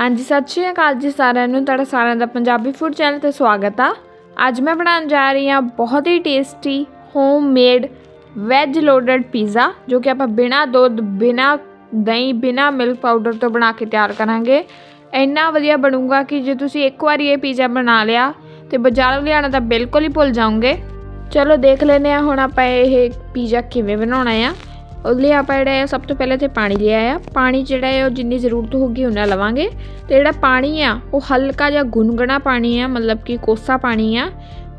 ਹਾਂਜੀ, ਸਤਿ ਸ਼੍ਰੀ ਅਕਾਲ ਜੀ ਸਾਰਿਆਂ ਨੂੰ। ਤੁਹਾਡਾ ਸਾਰਿਆਂ ਦਾ ਪੰਜਾਬੀ ਫੂਡ ਚੈਨਲ ਤੇ ਸਵਾਗਤ ਆ। ਅੱਜ ਮੈਂ ਬਣਾਉਣ ਜਾ ਰਹੀ ਹਾਂ ਬਹੁਤ ਹੀ tasty homemade veg loaded pizza ਜੋ ਕਿ ਆਪਾਂ ਬਿਨਾ ਦੁੱਧ, ਬਿਨਾ ਦਹੀਂ, ਬਿਨਾ ਮਿਲਕ ਪਾਊਡਰ ਤੋਂ ਬਣਾ ਕੇ ਤਿਆਰ ਕਰਾਂਗੇ। ਇੰਨਾ ਵਧੀਆ ਬਣੂਗਾ ਕਿ ਜੇ ਤੁਸੀਂ ਇੱਕ ਵਾਰੀ ਇਹ ਪੀਜ਼ਾ ਬਣਾ ਲਿਆ ਤੇ ਬਾਜ਼ਾਰੋਂ ਲਿਆਉਣਾ ਤਾਂ ਬਿਲਕੁਲ ਹੀ ਭੁੱਲ ਜਾਓਗੇ। ਚਲੋ ਦੇਖ ਲੈਂਦੇ ਆ ਹੁਣ ਆਪਾਂ ਇਹ ਪੀਜ਼ਾ ਕਿਵੇਂ ਬਣਾਉਣਾ ਆ। ਉਹਦੇ ਲਈ ਆਪਾਂ ਜਿਹੜਾ ਹੈ ਸਭ ਤੋਂ ਪਹਿਲਾਂ ਤੇ ਪਾਣੀ ਲਿਆ ਆ ਪਾਣੀ ਜਿਹੜਾ ਹੈ ਉਹ ਜਿੰਨੀ ਜ਼ਰੂਰਤ ਹੋਊਗੀ ਉਨਾ ਲਵਾਂਗੇ। ਤੇ ਜਿਹੜਾ ਪਾਣੀ ਆ, ਉਹ ਹਲਕਾ ਜਿਹਾ ਗੁਨਗੁਣਾ ਪਾਣੀ ਆ, ਮਤਲਬ ਕਿ ਕੋਸਾ ਪਾਣੀ ਆ।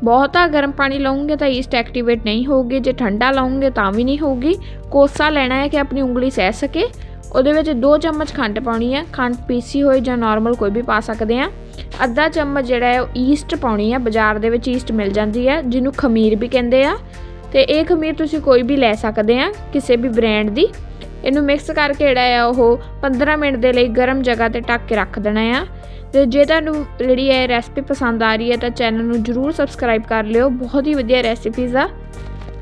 ਬਹੁਤਾ ਗਰਮ ਪਾਣੀ ਲਾਉਂਗੇ ਤਾਂ ਈਸਟ ਐਕਟੀਵੇਟ ਨਹੀਂ ਹੋਊਗੀ। ਜੇ ਠੰਡਾ ਲਾਉਂਗੇ ਤਾਂ ਵੀ ਨਹੀਂ ਹੋਊਗੀ। ਕੋਸਾ ਲੈਣਾ ਹੈ ਕਿ ਆਪਣੀ ਉਂਗਲੀ ਸਹਿ ਸਕੇ। ਉਹਦੇ ਵਿੱਚ 2 ਚਮਚ ਖੰਡ ਪਾਉਣੀ ਹੈ ਖੰਡ ਪੀਸੀ ਹੋਈ ਜਾਂ ਨਾਰਮਲ ਕੋਈ ਵੀ ਪਾ ਸਕਦੇ ਆ। ਅੱਧਾ ਚਮਚ ਜਿਹੜਾ ਹੈ ਉਹ ਈਸਟ ਪਾਉਣੀ ਹੈ ਬਾਜ਼ਾਰ ਦੇ ਵਿੱਚ ਈਸਟ ਮਿਲ ਜਾਂਦੀ ਹੈ ਜਿਹਨੂੰ ਖਮੀਰ ਵੀ ਕਹਿੰਦੇ ਆ। ਤੇ ਇਹ ਖਮੀਰ ਤੁਸੀਂ ਕੋਈ ਵੀ ਲੈ ਸਕਦੇ ਆ ਕਿਸੇ ਵੀ ਬ੍ਰਾਂਡ ਦੀ। ਇਹਨੂੰ ਮਿਕਸ ਕਰਕੇ ਜਿਹੜਾ ਆ ਉਹ 15 ਮਿੰਟ ਦੇ ਲਈ ਗਰਮ ਜਗ੍ਹਾ ਤੇ ਢੱਕ ਕੇ ਰੱਖ ਦੇਣਾ ਆ। ਤੇ ਜੇ ਤੁਹਾਨੂੰ ਜਿਹੜੀ ਹੈ ਰੈਸਪੀ ਪਸੰਦ ਆ ਰਹੀ ਹੈ ਤਾਂ ਚੈਨਲ ਨੂੰ ਜਰੂਰ ਸਬਸਕ੍ਰਾਈਬ ਕਰ ਲਿਓ। ਬਹੁਤ ਹੀ ਵਧੀਆ ਰੈਸਿਪੀਜ਼ ਆ।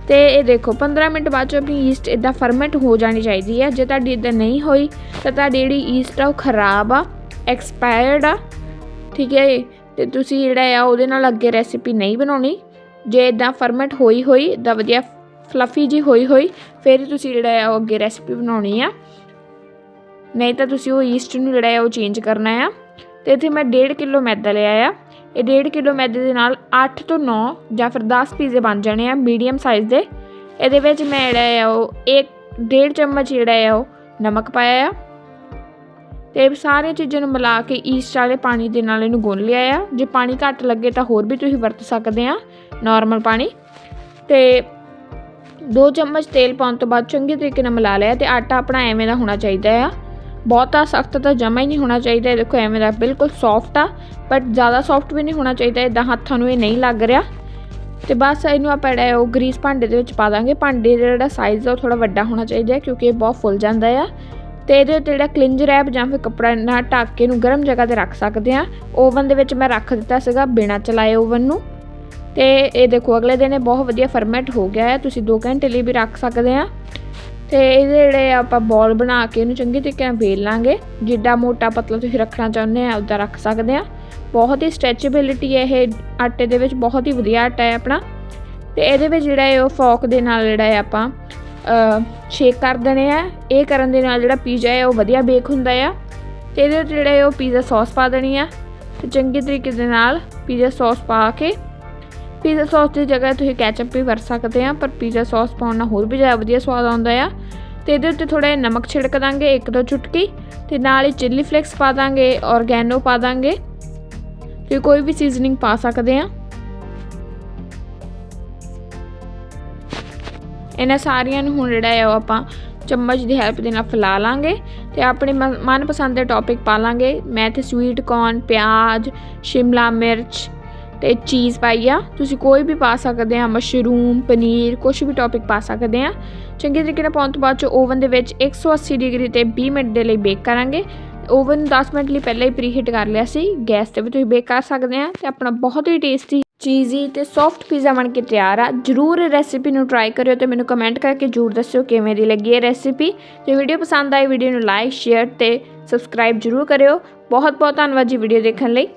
ਤੇ ਇਹ ਦੇਖੋ 15 ਮਿੰਟ ਬਾਅਦ ਚ ਆਪਣੀ ਈਸਟ ਇਦਾਂ ਫਰਮੈਂਟ ਹੋ ਜਾਣੀ ਚਾਹੀਦੀ ਹੈ ਜੇ ਤੁਹਾਡੀ ਇਦਾਂ ਨਹੀਂ ਹੋਈ ਤਾਂ ਤੁਹਾਡੀ ਜਿਹੜੀ ਈਸਟ ਆ ਉਹ ਖਰਾਬ ਆ ਐਕਸਪਾਇਰਡ ਆ। ਠੀਕ ਹੈ ਜੀ? ਤੇ ਤੁਸੀਂ ਜਿਹੜਾ ਆ ਉਹਦੇ ਨਾਲ ਅੱਗੇ ਰੈਸਿਪੀ ਨਹੀਂ ਬਣਾਉਣੀ। ਜੇ ਇਦਾਂ ਫਰਮੈਂਟ ਹੋਈ ਹੋਈ ਇਦਾਂ ਵਧੀਆ ਫਲਫੀ ਜੀ ਹੋਈ ਹੋਈ, ਫਿਰ ਹੀ ਤੁਸੀਂ ਜਿਹੜਾ ਆ ਉਹ ਅੱਗੇ ਰੈਸਪੀ ਬਣਾਉਣੀ ਆ। ਨਹੀਂ ਤਾਂ ਤੁਸੀਂ ਉਹ ਈਸਟ ਨੂੰ ਜਿਹੜਾ ਆ ਉਹ ਚੇਂਜ ਕਰਨਾ ਆ। ਤੇ ਇੱਥੇ ਮੈਂ 1.5 ਕਿਲੋ ਮੈਦਾ ਲਿਆ ਆ। ਇਹ 1.5 ਕਿਲੋ ਮੈਦੇ ਦੇ ਨਾਲ 8 ਤੋਂ 9 ਜਾਂ ਫਿਰ 10 ਪੀਜ਼ੇ ਬਣ ਜਾਣੇ ਆ ਮੀਡੀਅਮ ਸਾਈਜ਼ ਦੇ। ਇਹਦੇ ਵਿੱਚ ਮੈਂ ਜਿਹੜਾ ਆ ਉਹ 1 1.5 ਚਮਚ ਜਿਹੜਾ ਆ ਉਹ ਨਮਕ ਪਾਇਆ ਆ। ਤੇ ਇਹ ਸਾਰੀਆਂ ਚੀਜ਼ਾਂ ਨੂੰ ਮਿਲਾ ਕੇ ਈਸਟ ਵਾਲੇ ਪਾਣੀ ਦੇ ਨਾਲ ਇਹਨੂੰ ਗੁੰਨ ਲਿਆ ਆ। ਜੇ ਪਾਣੀ ਘੱਟ ਲੱਗੇ ਤਾਂ ਹੋਰ ਵੀ ਤੁਸੀਂ ਵਰਤ ਸਕਦੇ ਆ ਨਾਰਮਲ ਪਾਣੀ। ਤੇ 2 ਚਮਚ ਤੇਲ ਪਾਉਣ ਤੋਂ ਬਾਅਦ ਚੰਗੇ ਤਰੀਕੇ ਨਾਲ ਮਿਲਾ ਲਿਆ ਤੇ ਆਟਾ ਆਪਣਾ ਐਵੇਂ ਦਾ ਹੋਣਾ ਚਾਹੀਦਾ ਆ। ਬਹੁਤਾ ਸਖਤ ਤਾਂ ਜਮਾ ਹੀ ਨਹੀਂ ਹੋਣਾ ਚਾਹੀਦਾ ਦੇਖੋ ਐਵੇਂ ਦਾ ਬਿਲਕੁਲ ਸੌਫਟ ਆ ਬਟ ਜ਼ਿਆਦਾ ਸੌਫਟ ਵੀ ਨਹੀਂ ਹੋਣਾ ਚਾਹੀਦਾ ਇਦਾਂ ਹੱਥਾਂ ਨੂੰ ਇਹ ਨਹੀਂ ਲੱਗ ਰਿਹਾ। ਤੇ ਬਸ ਇਹਨੂੰ ਆਪਾਂ ਜਿਹੜਾ ਉਹ ਗਰੀਸ ਭਾਂਡੇ ਦੇ ਵਿੱਚ ਪਾ ਦਾਂਗੇ। ਭਾਂਡੇ ਦਾ ਜਿਹੜਾ ਸਾਈਜ਼ ਆ ਉਹ ਥੋੜਾ ਵੱਡਾ ਹੋਣਾ ਚਾਹੀਦਾ ਕਿਉਂਕਿ ਇਹ ਬਹੁਤ ਫੁੱਲ ਜਾਂਦਾ ਆ। ਤੇ ਇਹਦੇ ਉੱਤੇ ਜਿਹੜਾ ਕਲਿੰਜ ਰੈਪ ਜਾਂ ਫਿਰ ਕੱਪੜਾ ਨਾਲ ਢੱਕ ਕੇ ਇਹਨੂੰ ਗਰਮ ਜਗ੍ਹਾ ਤੇ ਰੱਖ ਸਕਦੇ ਆ ਓਵਨ ਦੇ ਵਿੱਚ ਮੈਂ ਰੱਖ ਦਿੱਤਾ ਸੀਗਾ ਬਿਨਾਂ ਚਲਾਏ ਓਵਨ ਨੂੰ। ਤੇ ਇਹ ਦੇਖੋ, ਅਗਲੇ ਦਿਨ ਇਹ ਬਹੁਤ ਵਧੀਆ ਫਰਮੈਂਟ ਹੋ ਗਿਆ ਹੈ। ਤੁਸੀਂ 2 ਘੰਟੇ ਲਈ ਵੀ ਰੱਖ ਸਕਦੇ ਆ ਤੇ ਇਹਦੇ ਜਿਹੜੇ ਆਪਾਂ ਬੋਲ ਬਣਾ ਕੇ ਇਹਨੂੰ ਚੰਗੀ ਤਰੀਕੇ ਨਾਲ ਵੇਲ ਲਾਂਗੇ। ਜਿੱਡਾ ਮੋਟਾ ਪਤਲਾ ਤੁਸੀਂ ਰੱਖਣਾ ਚਾਹੁੰਦੇ ਆ ਉਦਾਂ ਰੱਖ ਸਕਦੇ ਆ ਬਹੁਤ ਹੀ ਸਟ੍ਰੈਚੇਬਿਲਿਟੀ ਹੈ ਇਹ ਆਟੇ ਦੇ ਵਿੱਚ, ਬਹੁਤ ਹੀ ਵਧੀਆ ਆਟਾ ਹੈ ਆਪਣਾ। ਤੇ ਇਹਦੇ ਵਿੱਚ ਜਿਹੜਾ ਹੈ ਉਹ ਫੋਕ ਦੇ ਨਾਲ ਜਿਹੜਾ ਹੈ ਆਪਾਂ ਸ਼ੇਕ ਕਰ ਦੇਣੇ ਆ। ਇਹ ਕਰਨ ਦੇ ਨਾਲ ਜਿਹੜਾ ਪੀਜ਼ਾ ਹੈ ਉਹ ਵਧੀਆ ਬੇਕ ਹੁੰਦਾ ਆ। ਤੇ ਇਹਦੇ ਉੱਤੇ ਜਿਹੜਾ ਉਹ ਪੀਜ਼ਾ ਸੌਸ ਪਾ ਦੇਣੀ ਆ। ਤੇ ਚੰਗੇ ਤਰੀਕੇ ਦੇ ਨਾਲ ਪੀਜ਼ਾ ਸੌਸ ਪਾ ਕੇ ਪੀਜ਼ਾ ਸੌਸ ਦੀ ਜਗ੍ਹਾ ਤੁਸੀਂ ਕੈਚਅਪ ਵੀ ਵਰਤ ਸਕਦੇ ਆ, ਪਰ ਪੀਜ਼ਾ ਸੌਸ ਪਾਉਣ ਨਾਲ ਹੋਰ ਵੀ ਜ਼ਿਆਦਾ ਵਧੀਆ ਸਵਾਦ ਆਉਂਦਾ ਆ। ਤੇ ਇਹਦੇ ਉੱਤੇ ਥੋੜਾ ਜਿਹਾ ਨਮਕ ਛਿੜਕ ਦਾਂਗੇ, ਇੱਕ ਦੋ ਚੁਟਕੀ। ਤੇ ਨਾਲ ਹੀ ਚਿੱਲੀ ਫਲੇਕਸ ਪਾ ਦਾਂਗੇ, ਔਰਗੈਨੋ ਪਾ ਦਾਂਗੇ। ਤੇ ਕੋਈ ਵੀ ਸੀਜ਼ਨਿੰਗ ਪਾ ਸਕਦੇ ਆ। ਇਹਨਾਂ ਸਾਰੀਆਂ ਨੂੰ ਹੁਣ ਜਿਹੜਾ ਹੈ ਉਹ ਆਪਾਂ ਚਮਚ ਦੀ ਹੈਲਪ ਦੇ ਨਾਲ ਫੈਲਾ ਲਾਂਗੇ ਤੇ ਆਪਣੇ ਮਨ- ਮਨਪਸੰਦ ਦੇ ਟੌਪਿਕ ਪਾ ਲਾਂਗੇ। ਮੈਂ ਤੇ ਸਵੀਟ ਕੌਰਨ ਪਿਆਜ਼, ਸ਼ਿਮਲਾ ਮਿਰਚ ਤੇ ਚੀਜ਼ ਪਾਈ ਆ। ਤੁਸੀਂ ਕੋਈ ਵੀ ਪਾ ਸਕਦੇ ਆ ਮਸ਼ਰੂਮ ਪਨੀਰ ਕੁਝ ਵੀ ਟੌਪਿਕ ਪਾ ਸਕਦੇ ਆ। ਚੰਗੇ ਤਰੀਕੇ ਨਾਲ ਪਾਉਣ ਤੋਂ ਬਾਅਦ ਚ ਓਵਨ ਦੇ ਵਿੱਚ 180 ਡਿਗਰੀ ਤੇ 20 ਮਿੰਟ ਦੇ ਲਈ ਬੇਕ ਕਰਾਂਗੇ। ਓਵਨ 10 ਮਿੰਟ ਲਈ ਪਹਿਲਾਂ ਹੀ ਪ੍ਰੀਹੀਟ ਕਰ ਲਿਆ ਸੀ। ਗੈਸ ਤੇ ਵੀ ਤੁਸੀਂ ਬੇਕ ਕਰ ਸਕਦੇ ਆ ਤੇ ਆਪਣਾ ਬਹੁਤ ਹੀ ਟੇਸਟੀ ਚੀਜ਼ੀ ਤੇ ਸੌਫਟ ਪੀਜ਼ਾ ਬਣ ਕੇ ਤਿਆਰ ਆ। ਜਰੂਰ ਇਹ ਰੈਸਿਪੀ ਨੂੰ ਟਰਾਈ ਕਰਿਓ ਤੇ ਮੈਨੂੰ ਕਮੈਂਟ ਕਰਕੇ ਜਰੂਰ ਦੱਸਿਓ ਕਿਵੇਂ ਦੀ ਲੱਗੀ ਇਹ ਰੈਸਿਪੀ ਜੇ ਵੀਡੀਓ ਪਸੰਦ ਆਈ ਵੀਡੀਓ ਨੂੰ ਲਾਈਕ ਸ਼ੇਅਰ ਤੇ ਸਬਸਕ੍ਰਾਈਬ ਜਰੂਰ ਕਰਿਓ। ਬਹੁਤ ਬਹੁਤ ਧੰਨਵਾਦ ਜੀ ਵੀਡੀਓ ਦੇਖਣ ਲਈ।